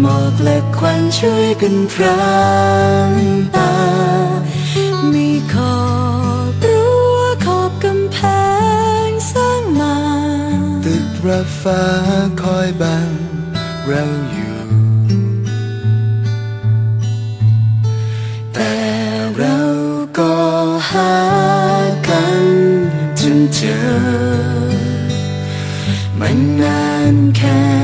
หมอกและควันช่วยกันพรางตา มีขอบรั้วขอบกำแพงสร้างมา ตึกระฟ้าคอยบังเราอยู่ แต่เราก็หากันจนเจอ มันนานแค่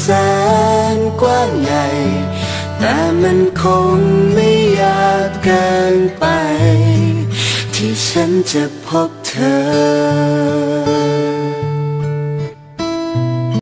แสนกว้างใหญ่ แต่มันคงไม่ยากเกินไป ที่ฉันจะพบเธอ